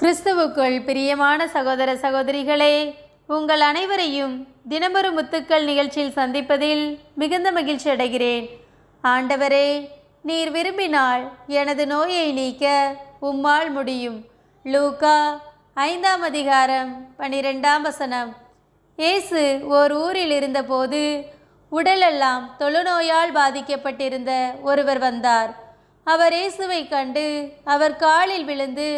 கிறிஸ்துவுக்குள் பிரியமான சகோதர சகோதரிகளே உங்கள் அனைவரையும் தினமொரு முத்துக்கள் நிகழ்ச்சியில் சந்திப்பதில் மிகுந்த மகிழ்ச்சி அடைகிறேன். ஆண்டவரே நீர் விரும்பினால் எனது நோயை நீக்க உம்மால் முடியும். லூகா ஐந்தாம் அதிகாரம் பனிரெண்டாம் வசனம். இயேசு ஓர் ஊரில் இருந்தபோது உடலெல்லாம் தொழுநோயால் பாதிக்கப்பட்டிருந்த ஒருவர் வந்தார். அவர் இயேசுவை கண்டு அவர் காலில் விழுந்து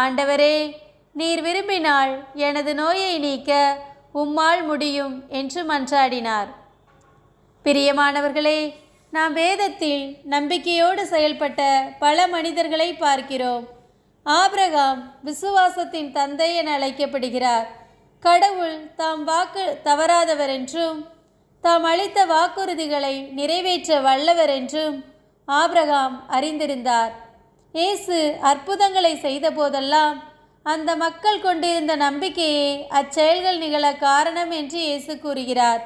ஆண்டவரே நீர் விரும்பினால் எனது நோயை நீக்க உம்மால் முடியும் என்று மன்றாடினார். பிரியமானவர்களே நாம் வேதத்தில் நம்பிக்கையோடு செயல்பட்ட பல மனிதர்களை பார்க்கிறோம். ஆபிரகாம் விசுவாசத்தின் தந்தை என அழைக்கப்படுகிறார். கடவுள் தாம் வாக்கு தவறாதவர் என்றும் தாம் அளித்த வாக்குறுதிகளை நிறைவேற்ற வல்லவர் என்றும் ஆபிரகாம் அறிந்திருந்தார். இயேசு அற்புதங்களை செய்த போதெல்லாம் அந்த மக்கள் கொண்டிருந்த நம்பிக்கையே அச்செயல்கள் நிகழ காரணம் என்று இயேசு கூறுகிறார்.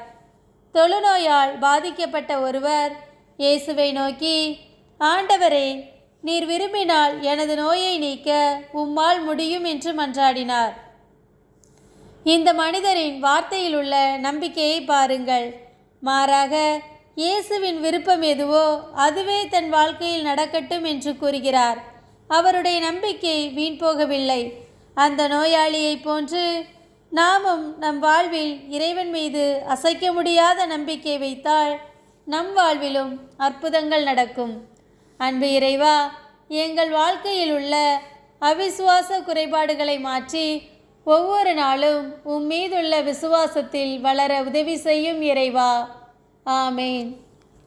தொழுநோயால் பாதிக்கப்பட்ட ஒருவர் இயேசுவை நோக்கி ஆண்டவரே நீர் விரும்பினால் எனது நோயை நீக்க உம்மால் முடியும் என்று மன்றாடினார். இந்த மனிதரின் வார்த்தையில் உள்ள நம்பிக்கையை பாருங்கள். மாறாக இயேசுவின் விருப்பம் எதுவோ அதுவே தன் வாழ்க்கையில் நடக்கட்டும் என்று கூறுகிறார். அவருடைய நம்பிக்கை வீண் போகவில்லை. அந்த நோயாளியைப் போன்று நாமும் நம் வாழ்வில் இறைவன் மீது அசைக்க முடியாத நம்பிக்கை வைத்தால் நம் வாழ்விலும் அற்புதங்கள் நடக்கும். அன்பு இறைவா எங்கள் வாழ்க்கையில் உள்ள அவிசுவாச குறைபாடுகளை மாற்றி ஒவ்வொரு நாளும் உம் மீதுள்ள விசுவாசத்தில் வளர உதவி செய்யும் இறைவா. ஆமேன்